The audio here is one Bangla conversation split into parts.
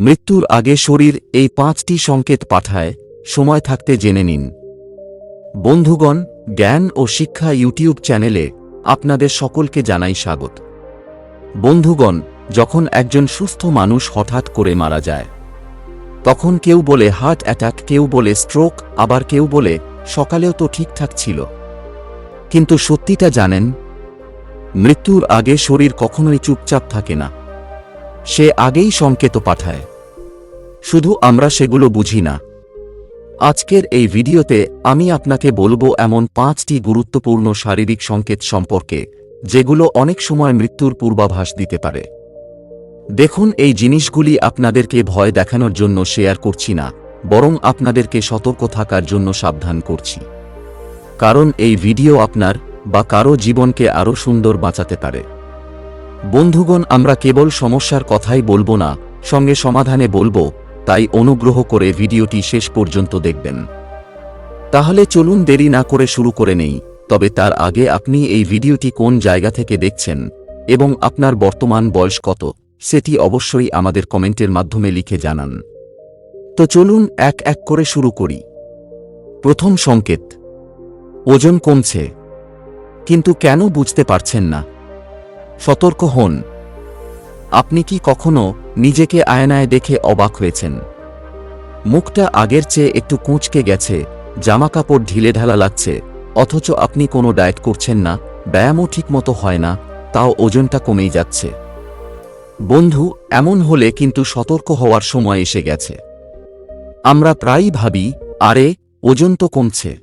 মৃত্যুর আগে শরীর এই পাঁচটি সংকেত পাঠায়, সময় থাকতে জেনে নিন। বন্ধুগণ, জ্ঞান ও শিক্ষা ইউটিউব চ্যানেলে আপনাদের সকলকে জানাই স্বাগত। বন্ধুগণ, যখন একজন সুস্থ মানুষ হঠাৎ করে মারা যায়, তখন কেউ বলে হার্ট অ্যাটাক, কেউ বলে স্ট্রোক, আবার কেউ বলে সকালেও তো ঠিকঠাক ছিল। কিন্তু সত্যিটা জানেন, মৃত্যুর আগে শরীর কখনোই চুপচাপ থাকে না। সে আগেই সংকেত পাঠায়। শুধু আমরা সেগুলো বুঝি না। আজকের এই ভিডিওতে আমি আপনাকে বলব এমন পাঁচটি গুরুত্বপূর্ণ শারীরিক সংকেত সম্পর্কে, যেগুলো অনেক সময় মৃত্যুর পূর্বাভাস দিতে পারে। দেখুন, এই জিনিসগুলি আপনাদেরকে ভয় দেখানোর জন্য শেয়ার করছি না, বরং আপনাদেরকে সতর্ক থাকার জন্য সাবধান করছি। কারণ এই ভিডিও আপনার বা কারও জীবনকে আরও সুন্দর বাঁচাতে পারে। বন্ধুগণ, আমরা কেবল সমস্যার কথাই বলব না, সঙ্গে সমাধানে বলব তাই অনুগ্রহ করে ভিডিওটি শেষ পর্যন্ত দেখবেন। তাহলে চলুন দেরি না করে শুরু করে নেই, তবে তার আগে আপনি এই ভিডিওটি কোন জায়গা থেকে দেখছেন এবং আপনার বর্তমান বয়স কত, সেটি অবশ্যই আমাদের কমেন্টের মাধ্যমে লিখে জানান। তো চলুন এক এক করে শুরু করি। প্রথম সংকেত, ওজন কমছে, কিন্তু কেন বুঝতে পারছেন না? সতর্ক হন। আপনি কি কখনো নিজেকে আয়নায় দেখে অবাক হয়েছেন? মুখটা আগের চেয়ে একটু কুঁচকে গেছে, জামাকাপড় ঢিলে ঢালা লাগছে, অথচ আপনি কোনো ডায়েট করছেন না, ব্যায়ামও ঠিকমতো হয় না, তাও ওজনটা কমেই যাচ্ছে। বন্ধু, এমন হলে কিন্তু সতর্ক হওয়ার সময় এসে গেছে। আমরা প্রায়ই ভাবি, আরে, ওজন তো কমছে।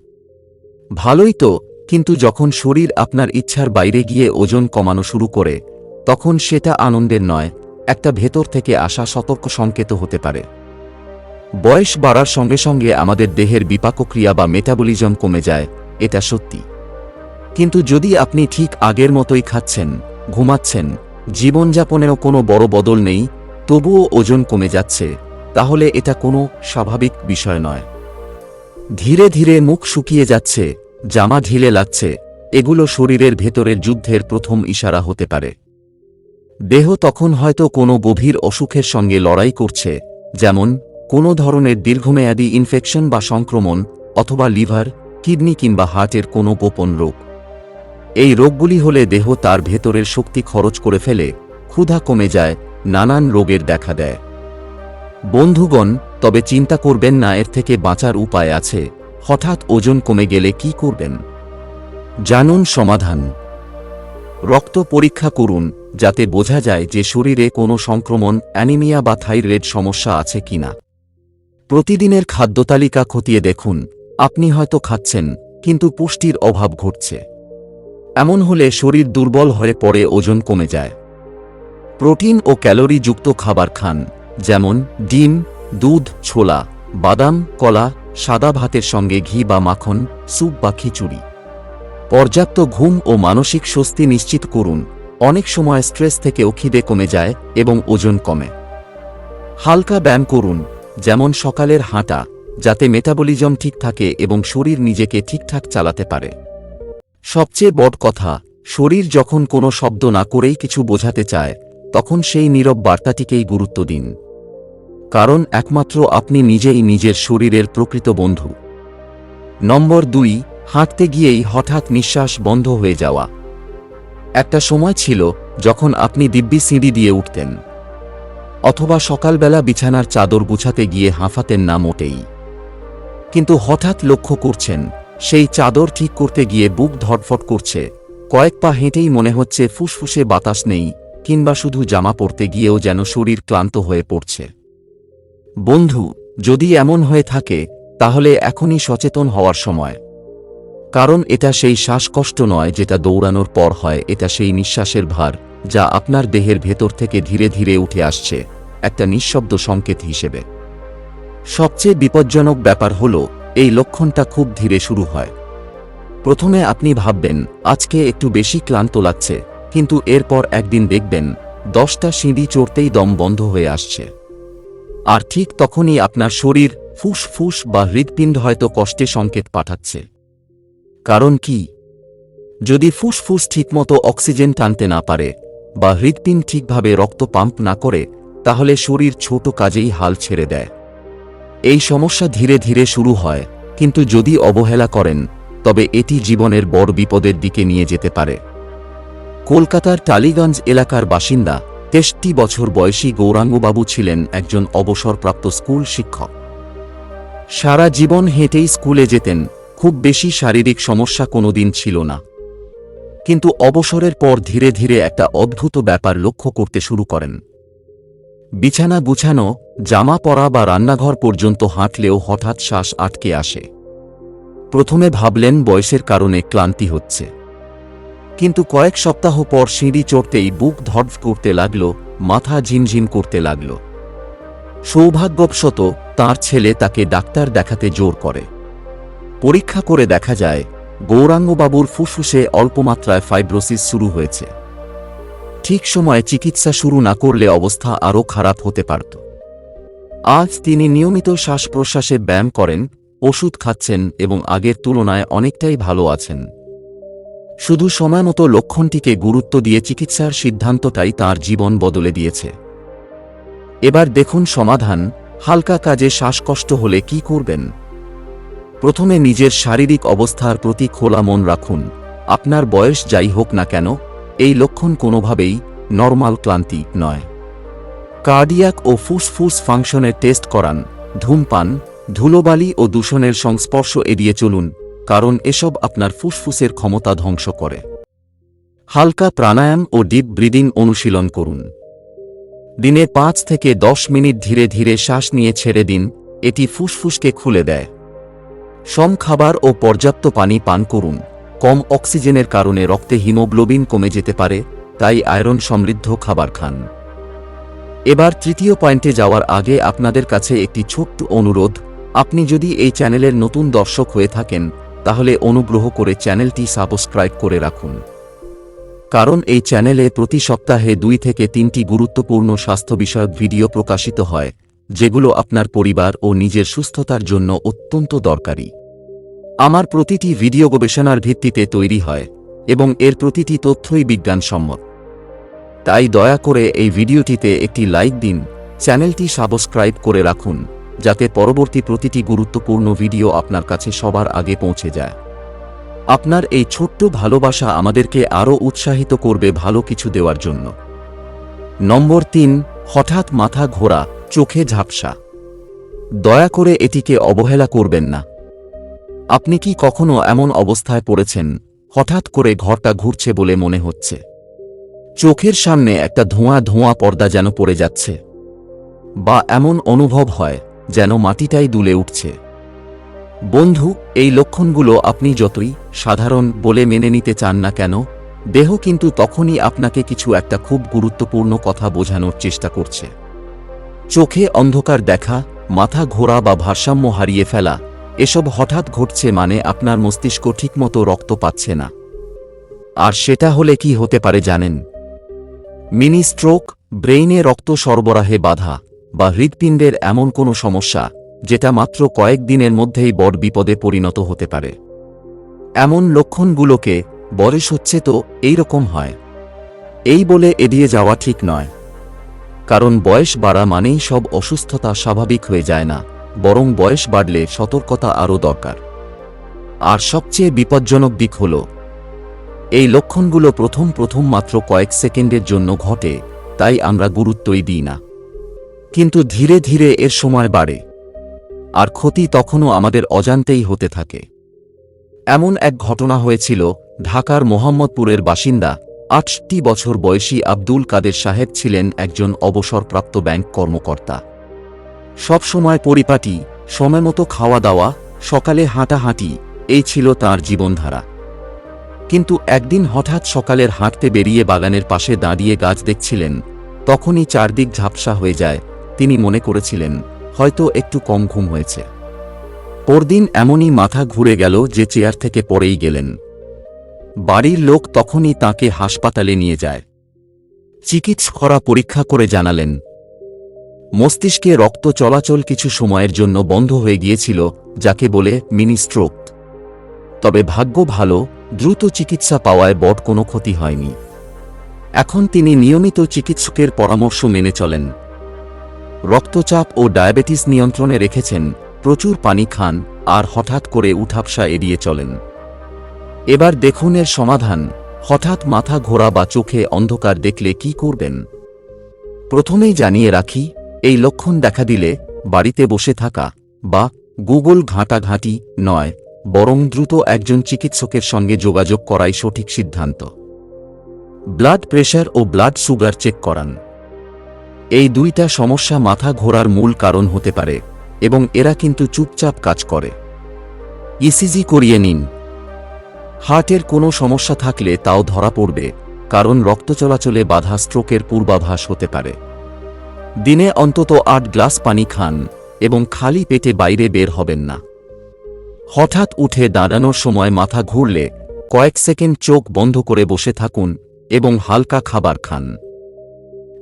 ভালোই তো, কিন্তু যখন শরীর আপনার ইচ্ছার বাইরে গিয়ে ওজন কমানো শুরু করে, তখন সেটা আনন্দের নয়, একটা ভেতর থেকে আসা সতর্ক সংকেত হতে পারে। বয়স বাড়ার সঙ্গে সঙ্গে আমাদের দেহের বিপাকক্রিয়া বা মেটাবলিজম কমে যায়, এটা সত্যি। কিন্তু যদি আপনি ঠিক আগের মতোই খাচ্ছেন, ঘুমাচ্ছেন জীবনযাপনেও কোনো বড় বদল নেই, তবুও ওজন কমে যাচ্ছে, তাহলে এটা কোনো স্বাভাবিক বিষয় নয়। ধীরে ধীরে মুখ শুকিয়ে যাচ্ছে, জামা ঢিলে লাগছে, এগুলো শরীরের ভেতরের যুদ্ধের প্রথম ইশারা হতে পারে। দেহ তখন হয়তো কোনো গভীর অসুখের সঙ্গে লড়াই করছে, যেমন কোনো ধরনের দীর্ঘমেয়াদী ইনফেকশন বা সংক্রমণ অথবা লিভার কিডনি কিংবা হার্টের কোনো গোপন রোগ। এই রোগগুলি হলে দেহ তার ভেতরের শক্তি খরচ করে ফেলে, ক্ষুধা কমে যায়, নানান রোগের দেখা দেয়। বন্ধুগণ, তবে চিন্তা করবেন না, এর থেকে বাঁচার উপায় আছে। হঠাৎ ওজন কমে গেলে কি করবেন? জানুন সমাধান। রক্ত পরীক্ষা করুন, যাতে বোঝা যায় যে শরীরে কোনো সংক্রমণ, অ্যানিমিয়া বা থাইরয়েড সমস্যা আছে কিনা। প্রতিদিনের খাদ্যতালিকা খতিয়ে দেখুন। আপনি হয়তো খাচ্ছেন, কিন্তু পুষ্টির অভাব ঘটছে। এমন হলে শরীর দুর্বল হয়ে পড়ে, ওজন কমে যায়। প্রোটিন ও ক্যালোরিযুক্ত খাবার খান, যেমন ডিম, দুধ, ছোলা, বাদাম, কলা, সাদা ভাতের সঙ্গে ঘি বা মাখন, স্যুপ বা খিচুড়ি। পর্যাপ্ত ঘুম ও মানসিক স্বস্তি নিশ্চিত করুন। অনেক সময় স্ট্রেস থেকেও খিদে কমে যায় এবং ওজন কমে। হালকা ব্যায়াম করুন। যেমন সকালের হাঁটা, যাতে মেটাবলিজম ঠিক থাকে এবং শরীর নিজেকে ঠিকঠাক চালাতে পারে। সবচেয়ে বড় কথা, শরীর যখন কোনো শব্দ না করেই কিছু বোঝাতে চায়, তখন সেই নীরব বার্তাটিকেই গুরুত্ব দিন। কারণ একমাত্র আপনি নিজেই নিজের শরীরের প্রকৃত বন্ধু। নম্বর দুই, হাঁটতে গিয়েই হঠাৎ নিঃশ্বাস বন্ধ হয়ে যাওয়া। একটা সময় ছিল যখন আপনি দিব্যি সিঁড়ি দিয়ে উঠতেন। অথবা সকালবেলা বিছানার চাদর গুছাতে গিয়ে হাঁফাতেন না মোটেই। কিন্তু হঠাৎ লক্ষ্য করছেন, সেই চাদর ঠিক করতে গিয়ে বুক ধটফট করছে। কয়েক পা হেঁটেই মনে হচ্ছে ফুসফুসে বাতাস নেই, কিংবা শুধু জামা পরতে গিয়েও যেন শরীর ক্লান্ত হয়ে পড়ছে। বন্ধু, যদি এমন হয়ে থাকে, তাহলে এখনই সচেতন হওয়ার সময়। কারণ এটা সেই শ্বাসকষ্ট নয় যেটা দৌড়ানোর পর হয়, এটা সেই নিঃশ্বাসের ভার। যা আপনার দেহের ভেতর থেকে ধীরে ধীরে উঠে আসছে, একটা নিঃশব্দ সংকেত হিসেবে। সবচেয়ে বিপজ্জনক ব্যাপার হল, এই লক্ষণটা খুব ধীরে শুরু হয়। প্রথমে আপনি ভাববেন, আজকে একটু বেশি ক্লান্ত লাগছে, কিন্তু এরপর একদিন দেখবেন, দশটা সিঁড়ি চড়তেই দম বন্ধ হয়ে আসছে। আর ঠিক তখনই আপনার শরীর ফুসফুস বা হৃৎপিণ্ড হয়তো কষ্টে সংকেত পাঠাচ্ছে। কারণ কি? যদি ফুসফুস ঠিকমতো অক্সিজেন টানতে না পারে বা হৃৎপিণ্ড ঠিকভাবে রক্ত পাম্প না করে, তাহলে শরীর ছোট কাজেই হাল ছেড়ে দেয়। এই সমস্যা ধীরে ধীরে শুরু হয়, কিন্তু যদি অবহেলা করেন, তবে এটি জীবনের বড় বিপদের দিকে নিয়ে যেতে পারে। কলকাতার টালিগঞ্জ এলাকার বাসিন্দা তেষট্টি বছর বয়সী গৌরাঙ্গবাবু ছিলেন একজন অবসরপ্রাপ্ত স্কুল শিক্ষক। সারা জীবন হেঁটেই স্কুলে যেতেন, খুব বেশি শারীরিক সমস্যা কোনোদিন ছিল না। কিন্তু অবসরের পর ধীরে ধীরে একটা অদ্ভুত ব্যাপার লক্ষ্য করতে শুরু করেন। বিছানা গুছানো, জামা পরা বা রান্নাঘর পর্যন্ত হাঁটলেও হঠাৎ শ্বাস আটকে আসে। প্রথমে ভাবলেন বয়সের কারণে ক্লান্তি হচ্ছে। কিন্তু কয়েক সপ্তাহ পর সিঁড়ি চড়তেই বুক ধড়ফ করতে লাগল, মাথা ঝিমঝিম করতে লাগল। সৌভাগ্যবশত তার ছেলে তাকে ডাক্তার দেখাতে জোর করে। পরীক্ষা করে দেখা যায় গৌরাঙ্গবাবুর ফুসফুসে অল্পমাত্রায় ফাইব্রোসিস শুরু হয়েছে। ঠিক সময়ে চিকিৎসা শুরু না করলে অবস্থা আরও খারাপ হতে পারত। আজ তিনি নিয়মিত শ্বাস প্রশ্বাসে ব্যায়াম করেন, ওষুধ খাচ্ছেন এবং আগের তুলনায় অনেকটাই ভালো আছেন। শুধু সময়মতো লক্ষণটিকে গুরুত্ব দিয়ে চিকিৎসার সিদ্ধান্তটাই তার জীবন বদলে দিয়েছে। এবার দেখুন সমাধান, হালকা কাজে শ্বাসকষ্ট হলে কি করবেন? প্রথমে নিজের শারীরিক অবস্থার প্রতি খোলা মন রাখুন। আপনার বয়স যাই হোক না কেন, এই লক্ষণ কোনোভাবেই নর্মাল ক্লান্তি নয়। কার্ডিয়াক ও ফুসফুস ফাংশনের টেস্ট করান, ধূমপান, ধুলোবালি ও দূষণের সংস্পর্শ এড়িয়ে চলুন, কারণ এসব আপনার ফুসফুসের ক্ষমতা ধ্বংস করে। হালকা প্রাণায়াম ও ডিপ ব্রিদিং অনুশীলন করুন। দিনে পাঁচ থেকে দশ মিনিট ধীরে ধীরে শ্বাস নিয়ে ছেড়ে দিন, এটি ফুসফুসকে খুলে দেয়। সম খাবার ও পর্যাপ্ত পানি পান করুন। কম অক্সিজেনের কারণে রক্তে হিমোগ্লোবিন কমে যেতে পারে, তাই আয়রন সমৃদ্ধ খাবার খান। এবার তৃতীয় পয়েন্টে যাওয়ার আগে আপনাদের কাছে একটি ছোট্ট অনুরোধ, আপনি যদি এই চ্যানেলের নতুন দর্শক হয়ে থাকেন, তাহলে অনুগ্রহ করে চ্যানেলটি সাবস্ক্রাইব করে রাখুন। কারণ এই চ্যানেলে প্রতি সপ্তাহে দুই থেকে তিনটি গুরুত্বপূর্ণ স্বাস্থ্য বিষয়ক ভিডিও প্রকাশিত হয়। যেগুলো আপনার পরিবার ও নিজের সুস্থতার জন্য অত্যন্ত দরকারি। আমার প্রতিটি ভিডিও গবেষণার ভিত্তিতে তৈরি হয় এবং এর প্রতিটি তথ্যই বিজ্ঞানসম্মত। তাই দয়া করে এই ভিডিওটিতে একটি লাইক দিন, চ্যানেলটি সাবস্ক্রাইব করে রাখুন, যাতে পরবর্তী প্রতিটি গুরুত্বপূর্ণ ভিডিও আপনার কাছে সবার আগে পৌঁছে যায়। আপনার এই ছোট্ট ভালোবাসা আমাদেরকে আরও উৎসাহিত করবে ভালো কিছু দেওয়ার জন্য। নম্বর তিন, হঠাৎ মাথা ঘোরা। চোখে ঝাপসা। দয়া করে এটিকে অবহেলা করবেন না। আপনি কি কখনো এমন অবস্থায় পড়েছেন, হঠাৎ করে ঘরটা ঘুরছে বলে মনে হচ্ছে? চোখের সামনে একটা ধোঁয়া ধোঁয়া পর্দা যেন পড়ে যাচ্ছে। বা এমন অনুভব হয়, যেন মাটিটাই দুলে উঠছে। বন্ধু, এই লক্ষণগুলো আপনি যতই সাধারণ বলে মেনে নিতে চান না কেন, দেহ কিন্তু তখনই আপনাকে কিছু একটা খুব গুরুত্বপূর্ণ কথা বোঝানোর চেষ্টা করছে। চোখে অন্ধকার দেখা, মাথা ঘোরা বা ভারসাম্য হারিয়ে ফেলা, এসব হঠাৎ ঘটছে মানে আপনার মস্তিষ্ক ঠিকমতো রক্ত পাচ্ছে না। আর সেটা হলে কি হতে পারে জানেন? মিনি স্ট্রোক, ব্রেইনে রক্ত সরবরাহে বাধা, বা হৃৎপিণ্ডের এমন কোনো সমস্যা, যেটা মাত্র কয়েক দিনের মধ্যেই বড় বিপদে পরিণত হতে পারে। এমন লক্ষণগুলোকে, বয়স হচ্ছে তো, এইরকম হয়। এই বলে এড়িয়ে যাওয়া ঠিক নয়। কারণ বয়স বাড়া মানেই সব অসুস্থতা স্বাভাবিক হয়ে যায় না, বরং বয়স বাড়লে সতর্কতা আরও দরকার। আর সবচেয়ে বিপজ্জনক দিক হল, এই লক্ষণগুলো প্রথম প্রথম মাত্র কয়েক সেকেন্ডের জন্য ঘটে, তাই আমরা গুরুত্বই দিই না। কিন্তু ধীরে ধীরে এর সময় বাড়ে, আর ক্ষতি তখনও আমাদের অজান্তেই হতে থাকে। এমন এক ঘটনা হয়েছিল ঢাকার মোহাম্মদপুরের বাসিন্দা আটটি বছর বয়সী আব্দুল কাদের সাহেব ছিলেন একজন অবসরপ্রাপ্ত ব্যাংক কর্মকর্তা। সবসময় পরিপাটি, সময়মতো খাওয়া দাওয়া, সকালে হাঁটাহাঁটি, এই ছিল তার জীবনধারা। কিন্তু একদিন হঠাৎ সকালের হাঁটতে বেরিয়ে বাগানের পাশে দাঁড়িয়ে গাছ দেখছিলেন, তখনই চারদিক ঝাপসা হয়ে যায়, তিনি মনে করেছিলেন, হয়তো একটু কম ঘুম হয়েছে। পরদিন এমনই মাথা ঘুরে গেল যে চেয়ার থেকে পড়েই গেলেন। বাড়ির লোক তখনই তাকে হাসপাতালে নিয়ে যায়। চিকিৎসকরা পরীক্ষা করে জানালেন, মস্তিষ্কে রক্ত চলাচল কিছু সময়ের জন্য বন্ধ হয়ে গিয়েছিল, যাকে বলে মিনি স্ট্রোক। তবে ভাগ্য ভালো, দ্রুত চিকিৎসা পাওয়ায় বট কোনো ক্ষতি হয়নি। এখন তিনি নিয়মিত চিকিৎসকের পরামর্শ মেনে চলেন। রক্তচাপ ও ডায়াবেটিস নিয়ন্ত্রণে রেখেছেন, প্রচুর পানি খান, আর হঠাৎ করে উঠাপসা এড়িয়ে চলেন। এবার দেখুন এর সমাধান। হঠাৎ মাথা ঘোরা বা চোখে অন্ধকার দেখলে কি করবেন? প্রথমেই জানিয়ে রাখি, এই লক্ষণ দেখা দিলে বাড়িতে বসে থাকা বা গুগল ঘাঁটাঘাঁটি নয়, বরং দ্রুত একজন চিকিৎসকের সঙ্গে যোগাযোগ করাই সঠিক সিদ্ধান্ত। ব্লাড প্রেশার ও ব্লাড সুগার চেক করান। এই দুইটা সমস্যা মাথা ঘোরার মূল কারণ হতে পারে এবং এরা কিন্তু চুপচাপ কাজ করে। ইসিজি করিয়ে নিন। হার্টের কোনো সমস্যা থাকলে তাও ধরা পড়বে, কারণ রক্ত চলাচলে বাধা স্ট্রোকের পূর্বাভাস হতে পারে। দিনে অন্তত আট গ্লাস পানি খান এবং খালি পেটে বাইরে বের হবেন না। হঠাৎ উঠে দাঁড়ানোর সময় মাথা ঘুরলে কয়েক সেকেন্ড চোখ বন্ধ করে বসে থাকুন এবং হালকা খাবার খান।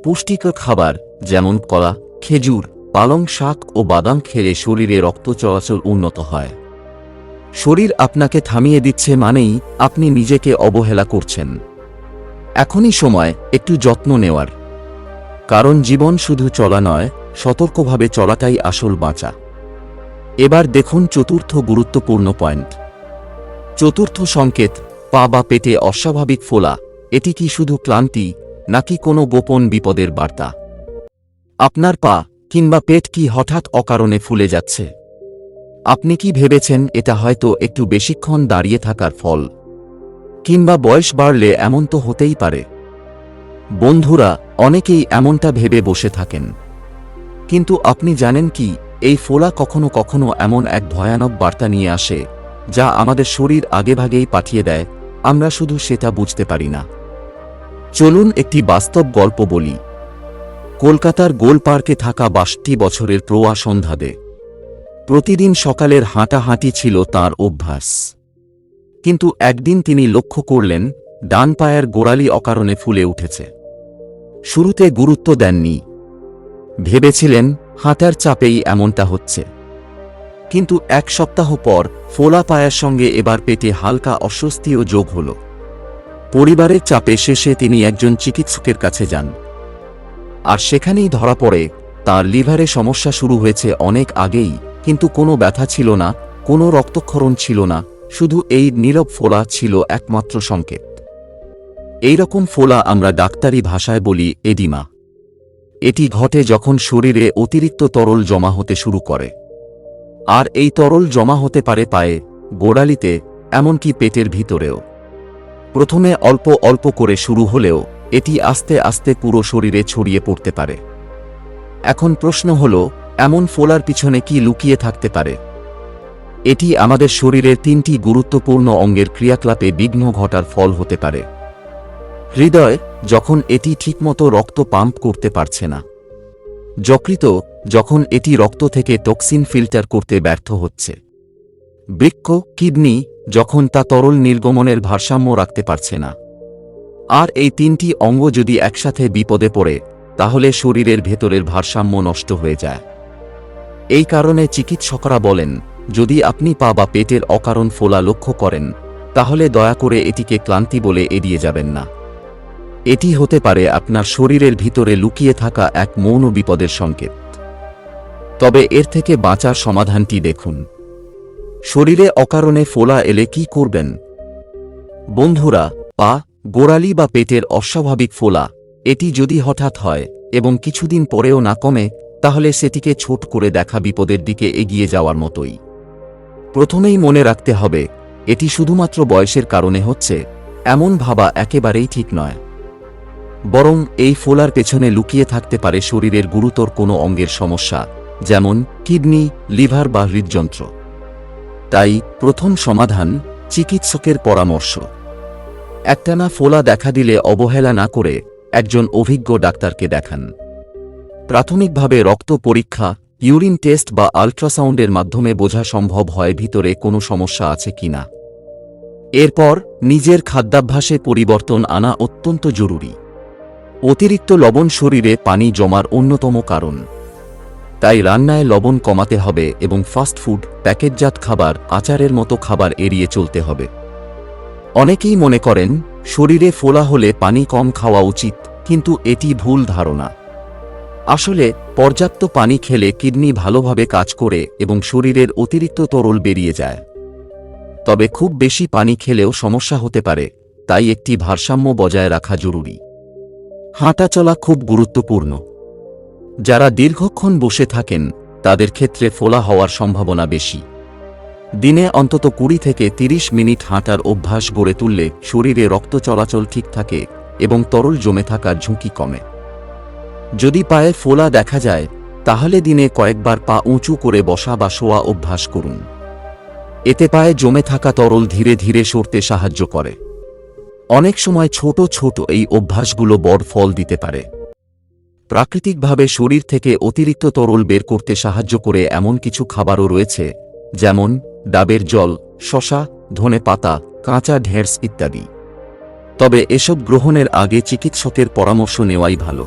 পুষ্টিকর খাবার যেমন কলা, খেজুর, পালং শাক ও বাদাম খেলে শরীরে রক্ত চলাচল উন্নত হয়। শরীর আপনাকে থামিয়ে দিচ্ছে মানেই আপনি নিজেকে অবহেলা করছেন। এখনই সময়, একটু যত্ন নেওয়ার। কারণ জীবন শুধু চলা নয়, সতর্কভাবে চলাটাই আসল বাঁচা। এবার দেখুন চতুর্থ গুরুত্বপূর্ণ পয়েন্ট। চতুর্থ সংকেত, পা বা পেটে অস্বাভাবিক ফোলা, এটি কি শুধু ক্লান্তি, নাকি কোনো গোপন বিপদের বার্তা? আপনার পা কিংবা পেট কি হঠাৎ অকারণে ফুলে যাচ্ছে? আপনি কি ভেবেছেন এটা হয়তো একটু বেশিক্ষণ দাঁড়িয়ে থাকার ফল? কিংবা বয়স বাড়লে এমন তো হতেই পারে। বন্ধুরা, অনেকেই এমনটা ভেবে বসে থাকেন। কিন্তু আপনি জানেন কি, এই ফোলা কখনো কখনো এমন এক ভয়ানক বার্তা নিয়ে আসে, যা আমাদের শরীর আগেভাগেই পাঠিয়ে দেয়, আমরা শুধু সেটা বুঝতে পারি না। চলুন একটি বাস্তব গল্প বলি। কলকাতার গোল পার্কে থাকা বাষট্টি বছরের প্রোয়া সন্ধ্যাদে প্রতিদিন সকালের হাঁটাহাঁটি ছিল তার অভ্যাস। কিন্তু একদিন তিনি লক্ষ্য করলেন, ডান পায়ের গোড়ালি অকারণে ফুলে উঠেছে। শুরুতে গুরুত্ব দেননি। ভেবেছিলেন, হাঁটার চাপেই এমনটা হচ্ছে। কিন্তু এক সপ্তাহ পর ফোলা পায়ের সঙ্গে এবার পেটে হালকা অস্বস্তিও যোগ হল। পরিবারের চাপে শেষে তিনি একজন চিকিৎসকের কাছে যান। আর সেখানেই ধরা পড়ে, তার লিভারে সমস্যা শুরু হয়েছে অনেক আগেই। কিন্তু কোনো ব্যথা ছিল না, কোনো রক্তক্ষরণ ছিল না, শুধু এই নীরব ফোলা ছিল একমাত্র সংকেত। এই রকম ফোলা আমরা ডাক্তারি ভাষায় বলি এডিমা। এটি ঘটে যখন শরীরে অতিরিক্ত তরল জমা হতে শুরু করে। আর এই তরল জমা হতে পারে পায়ে, গোড়ালিতে, এমনকি পেটের ভিতরেও। প্রথমে অল্প অল্প করে শুরু হলেও, এটি আস্তে আস্তে পুরো শরীরে ছড়িয়ে পড়তে পারে। এখন প্রশ্ন হল এমন ফোলার পিছনে কি লুকিয়ে থাকতে পারে? এটি আমাদের শরীরের তিনটি গুরুত্বপূর্ণ অঙ্গের ক্রিয়াকলাপে বিঘ্ন ঘটার ফল হতে পারে। হৃদয় যখন এটি ঠিকমতো রক্ত পাম্প করতে পারছে না। যকৃত যখন এটি রক্ত থেকে টক্সিন ফিল্টার করতে ব্যর্থ হচ্ছে। বৃক্ষ কিডনি যখন তা তরল নির্গমনের ভারসাম্য রাখতে পারছে না। আর এই তিনটি অঙ্গ যদি একসাথে বিপদে পড়ে, তাহলে শরীরের ভেতরের ভারসাম্য নষ্ট হয়ে যায়। এই কারণে চিকিৎসকরা বলেন, যদি আপনি পা বা পেটের অকারণ ফোলা লক্ষ্য করেন, তাহলে দয়া করে এটিকে ক্লান্তি বলে এড়িয়ে যাবেন না। এটি হতে পারে আপনার শরীরের ভিতরে লুকিয়ে থাকা এক মৌন বিপদের সংকেত। তবে এর থেকে বাঁচার সমাধানটি দেখুন। শরীরে অকারণে ফোলা এলে কি করবেন? বন্ধুরা, পা, গোড়ালি বা পেটের অস্বাভাবিক ফোলা, এটি যদি হঠাৎ হয় এবং কিছুদিন পরেও না কমে তাহলে সেটিকে ছোট করে দেখা বিপদের দিকে এগিয়ে যাওয়ার মতোই। প্রথমেই মনে রাখতে হবে, এটি শুধুমাত্র বয়সের কারণে হচ্ছে, এমন ভাবা একেবারেই ঠিক নয়। বরং এই ফোলার পেছনে লুকিয়ে থাকতে পারে শরীরের গুরুতর কোনো অঙ্গের সমস্যা, যেমন কিডনি, লিভার বা হৃদযন্ত্র। তাই প্রথম সমাধান, চিকিৎসকের পরামর্শ। একটানা ফোলা দেখা দিলে অবহেলা না করে একজন অভিজ্ঞ ডাক্তারকে দেখান। প্রাথমিকভাবে রক্ত পরীক্ষা, ইউরিন টেস্ট বা আল্ট্রাসাউন্ডের মাধ্যমে বোঝা সম্ভব হয় ভিতরে কোনো সমস্যা আছে কিনা এরপর, নিজের খাদ্যাভ্যাসে পরিবর্তন আনা অত্যন্ত জরুরি। অতিরিক্ত লবণ শরীরে পানি জমার অন্যতম কারণ। তাই রান্নায় লবণ কমাতে হবে এবং ফাস্টফুড প্যাকেটজাত খাবার, আচারের মতো খাবার এড়িয়ে চলতে হবে। অনেকেই মনে করেন, শরীরে ফোলা হলে পানি কম খাওয়া উচিত, কিন্তু এটি ভুল ধারণা। আসলে, পর্যাপ্ত পানি খেলে কিডনি ভালোভাবে কাজ করে এবং শরীরের অতিরিক্ত তরল বেরিয়ে যায়। তবে খুব বেশি পানি খেলেও সমস্যা হতে পারে, তাই একটি ভারসাম্য বজায় রাখা জরুরি। হাঁটা চলা খুব গুরুত্বপূর্ণ। যারা দীর্ঘক্ষণ বসে থাকেন, তাদের ক্ষেত্রে ফোলা হওয়ার সম্ভাবনা বেশি। দিনে অন্তত কুড়ি থেকে ৩০ মিনিট হাঁটার অভ্যাস গড়ে তুললে শরীরে রক্ত চলাচল ঠিক থাকে এবং তরল জমে থাকার ঝুঁকি কমে। যদি পায়ে ফোলা দেখা যায়, তাহলে দিনে কয়েকবার পা উঁচু করে বসা বা শোয়া অভ্যাস করুন। এতে পায়ে জমে থাকা তরল ধীরে ধীরে সরতে সাহায্য করে। অনেক সময় ছোট ছোট এই অভ্যাসগুলো বড় ফল দিতে পারে। প্রাকৃতিকভাবে শরীর থেকে অতিরিক্ত তরল বের করতে সাহায্য করে এমন কিছু খাবারও রয়েছে, যেমন ডাবের জল শশা ধনে পাতা, কাঁচা ঢেঁড়স ইত্যাদি। তবে এসব গ্রহণের আগে চিকিৎসকের পরামর্শ নেওয়াই ভালো।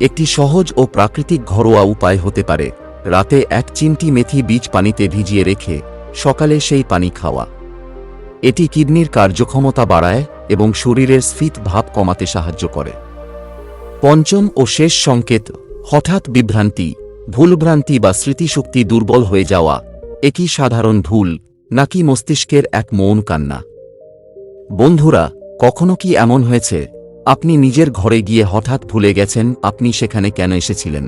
একটি সহজ ও প্রাকৃতিক ঘরোয়া উপায় হতে পারে। রাতে এক চিমটি মেথি বীজ পানিতে ভিজিয়ে রেখে সকালে সেই পানি খাওয়া। এটি কিডনির কার্যক্ষমতা বাড়ায় এবং শরীরের স্ফীত ভাব কমাতে সাহায্য করে। পঞ্চম ও শেষ সংকেত, হঠাৎ বিভ্রান্তি, ভুলভ্রান্তি বা স্মৃতিশক্তি দুর্বল হয়ে যাওয়া, একই সাধারণ ভুল, নাকি মস্তিষ্কের এক মৌন কান্না। বন্ধুরা, কখনো কি এমন হয়েছে আপনি নিজের ঘরে গিয়ে হঠাৎ ভুলে গেছেন, আপনি সেখানে কেন এসেছিলেন?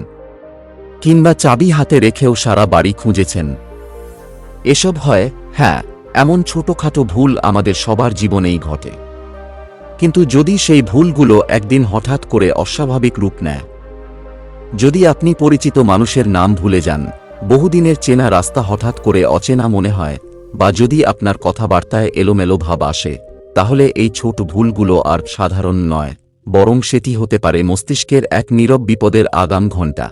কিংবা চাবি হাতে রেখেও সারা বাড়ি খুঁজেছেন? এসব হয় হ্যাঁ এমন ছোটখাটো ভুল আমাদের সবার জীবনেই ঘটে। কিন্তু যদি সেই ভুলগুলো একদিন হঠাৎ করে অস্বাভাবিক রূপ নেয়, যদি আপনি পরিচিত মানুষের নাম ভুলে যান, বহুদিনের চেনা রাস্তা হঠাৎ করে অচেনা মনে হয়, বা যদি আপনার কথাবার্তায় এলোমেলো ভাব আসে তাহলে এই ছোট ভুলগুলো আর সাধারণ নয়, বরং সেটি হতে পারে মস্তিষ্কের এক নীরব বিপদের আগাম ঘণ্টা।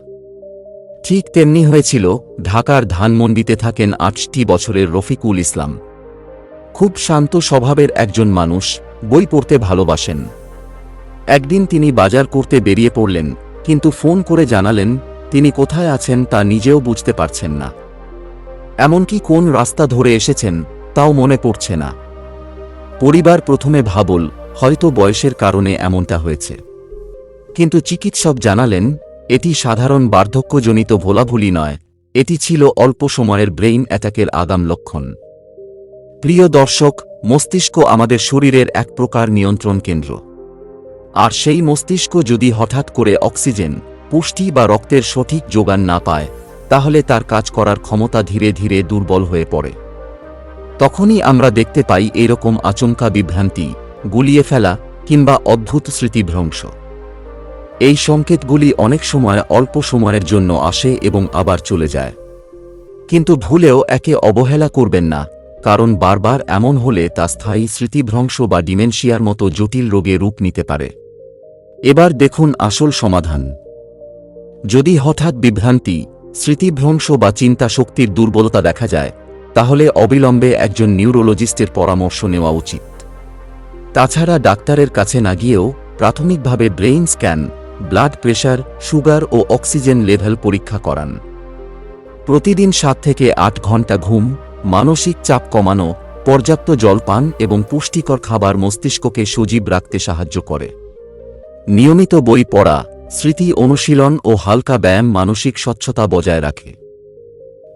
ঠিক তেমনি হয়েছিল, ঢাকার ধানমন্ডিতে থাকেন আটটি বছরের রফিকুল ইসলাম। খুব শান্ত স্বভাবের একজন মানুষ, বই পড়তে ভালোবাসেন। একদিন তিনি বাজার করতে বেরিয়ে পড়লেন, কিন্তু ফোন করে জানালেন, তিনি কোথায় আছেন তা নিজেও বুঝতে পারছেন না। এমনকি কোন রাস্তা ধরে এসেছেন, তাও মনে পড়ছে না। পরিবার প্রথমে ভাবল, হয়তো বয়সের কারণে এমনটা হয়েছে। কিন্তু চিকিৎসক জানালেন, এটি সাধারণ বার্ধক্যজনিত ভোলাভুলি নয়, এটি ছিল অল্প সময়ের ব্রেইন অ্যাটাকের আগাম লক্ষণ। প্রিয় দর্শক, মস্তিষ্ক আমাদের শরীরের এক প্রকার নিয়ন্ত্রণ কেন্দ্র। আর সেই মস্তিষ্ক যদি হঠাৎ করে অক্সিজেন, পুষ্টি বা রক্তের সঠিক যোগান না পায়, তাহলে তার কাজ করার ক্ষমতা ধীরে ধীরে দুর্বল হয়ে পড়ে। তখনই আমরা দেখতে পাই এরকম আচমকা বিভ্রান্তি, গুলিয়ে ফেলা কিংবা অদ্ভুত স্মৃতিভ্রংশ এই সংকেতগুলি অনেক সময় অল্প সময়ের জন্য আসে এবং আবার চলে যায়। কিন্তু ভুলেও একে অবহেলা করবেন না, কারণ বারবার এমন হলে তা স্থায়ী স্মৃতিভ্রংশ বা ডিমেনশিয়ার মতো জটিল রোগে রূপ নিতে পারে। এবার দেখুন আসল সমাধান। যদি হঠাৎ বিভ্রান্তি স্মৃতিভ্রংশ বা চিন্তা শক্তির দুর্বলতা দেখা যায় তাহলে অবিলম্বে একজন নিউরোলজিস্টের পরামর্শ নেওয়া উচিত। তাছাড়া ডাক্তারের কাছে না গিয়েও প্রাথমিকভাবে brain scan, blood pressure, sugar ও অক্সিজেন লেভেল পরীক্ষা করান। প্রতিদিন সাত থেকে আট ঘণ্টা ঘুম, মানসিক চাপ কমানো, পর্যাপ্ত জল পান এবং পুষ্টিকর খাবার মস্তিষ্ককে সজীব রাখতে সাহায্য করে। নিয়মিত বই পড়া, স্মৃতি অনুশীলন ও হালকা ব্যায়াম মানসিক স্বচ্ছতা বজায় রাখে।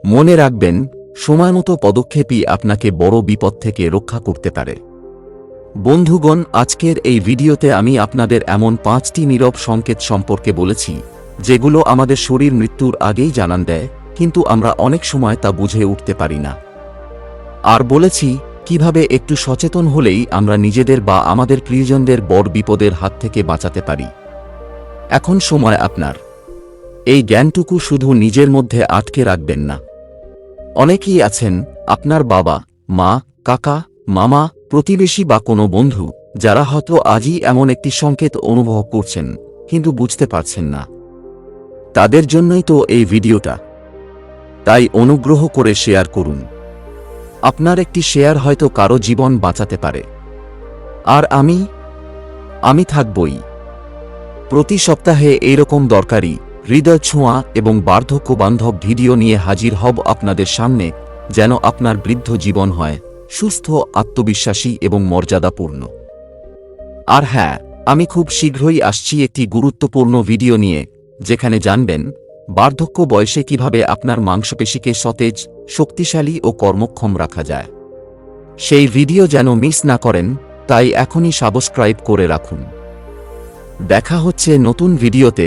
মনে রাখবেন সময়মতো পদক্ষেপই আপনাকে বড় বিপদ থেকে রক্ষা করতে পারে। বন্ধুগণ, আজকের এই ভিডিওতে আমি আপনাদের এমন পাঁচটি নীরব সংকেত সম্পর্কে বলেছি, যেগুলো আমাদের শরীর মৃত্যুর আগেই জানান দেয়, কিন্তু আমরা অনেক সময় তা বুঝে উঠতে পারি না। আর বলেছি, কীভাবে একটু সচেতন হলেই আমরা নিজেদের বা আমাদের প্রিয়জনদের বড় বিপদের হাত থেকে বাঁচাতে পারি। এখন সময় আপনার। এই জ্ঞানটুকু শুধু নিজের মধ্যে আটকে রাখবেন না। অনেকেই আছেন আপনার বাবা, মা, কাকা, মামা, প্রতিবেশী বা কোনো বন্ধু, যারা হয়তো আজই এমন একটি সংকেত অনুভব করছেন, কিন্তু বুঝতে পারছেন না। তাদের জন্যই তো এই ভিডিওটা। তাই অনুগ্রহ করে শেয়ার করুন। আপনার একটি শেয়ার হয়তো কারও জীবন বাঁচাতে পারে। আর আমি আমি থাকবই। প্রতি সপ্তাহে এইরকম দরকারি হৃদয় ছোঁয়া এবং বার্ধক্য বান্ধব ভিডিও নিয়ে হাজির হব আপনাদের সামনে, যেন আপনার বৃদ্ধ জীবন হয়, সুস্থ, আত্মবিশ্বাসী এবং মর্যাদাপূর্ণ। আর হ্যাঁ আমি খুব শীঘ্রই আসছি একটি গুরুত্বপূর্ণ ভিডিও নিয়ে, যেখানে জানবেন, বার্ধক্য বয়সে কীভাবে আপনার মাংসপেশিকে সতেজ, শক্তিশালী ও কর্মক্ষম রাখা যায়। সেই ভিডিও যেন মিস না করেন, তাই এখনই সাবস্ক্রাইব করে রাখুন। দেখা হচ্ছে নতুন ভিডিওতে